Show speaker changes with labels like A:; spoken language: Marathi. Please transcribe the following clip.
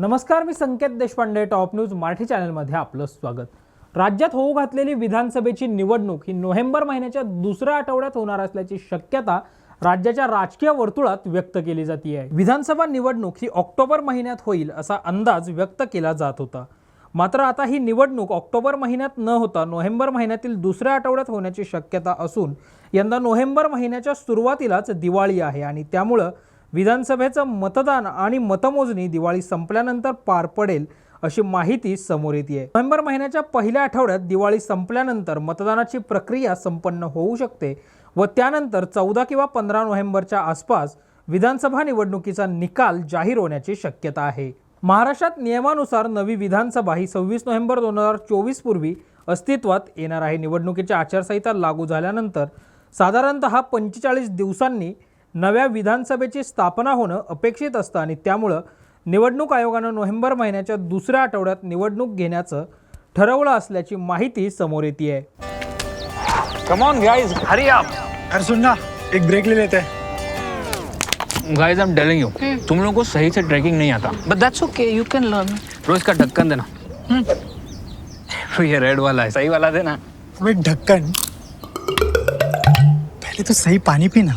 A: नमस्कार मी संकेत देशपांडे टॉप न्यूज मराठी चॅनलमध्ये आपलं स्वागत. राज्यात होऊ घातलेली विधानसभेची निवडणूक ही नोव्हेंबर महिन्याच्या दुसऱ्या आठवड्यात होणार असल्याची शक्यता राज्याच्या राजकीय वर्तुळात व्यक्त केली जाते आहे विधानसभा निवडणूक ही ऑक्टोबर महिन्यात होईल असा अंदाज व्यक्त केला जात होता. मात्र आता ही निवडणूक ऑक्टोबर महिन्यात न होता नोव्हेंबर महिन्यातील दुसऱ्या आठवड्यात होण्याची शक्यता असून यंदा नोव्हेंबर महिन्याच्या सुरुवातीलाच दिवाळी आहे आणि त्यामुळं विधानसभेचं मतदान आणि मतमोजणी दिवाळी संपल्यानंतर पार पडेल अशी माहिती समोर येते नोव्हेंबर महिन्याच्या पहिल्या आठवड्यात दिवाळी संपल्यानंतर मतदानाची प्रक्रिया संपन्न होऊ शकते व त्यानंतर चौदा किंवा पंधरा नोव्हेंबरच्या आसपास विधानसभा निवडणुकीचा निकाल जाहीर होण्याची शक्यता आहे. महाराष्ट्रात नियमानुसार नवी विधानसभा ही सव्वीस नोव्हेंबर दोन हजार चोवीस पूर्वी अस्तित्वात येणार आहे. निवडणुकीची आचारसंहिता लागू झाल्यानंतर साधारणतः पंचेचाळीस दिवसांनी नव्या विधानसभेची स्थापना होणं अपेक्षित असतं आणि त्यामुळं निवडणूक आयोगानं नोव्हेंबर महिन्याच्या दुसऱ्या आठवड्यात निवडणूक घेण्याचं ठरवलं असल्याची माहिती समोर येते आहे
B: कम ऑन गाइस हरी आप
C: अरे सुन ना एक ब्रेक ले लेते. हैं
B: guys I am telling you तुम लोगों को सही से ट्रैकिंग नहीं आता.
D: But that's okay, you can learn.
B: रोज का ढक्कन देना. ये रेड वाला है. सही वाला देना.
C: ढक्कन पहले तो सही पानी पीना.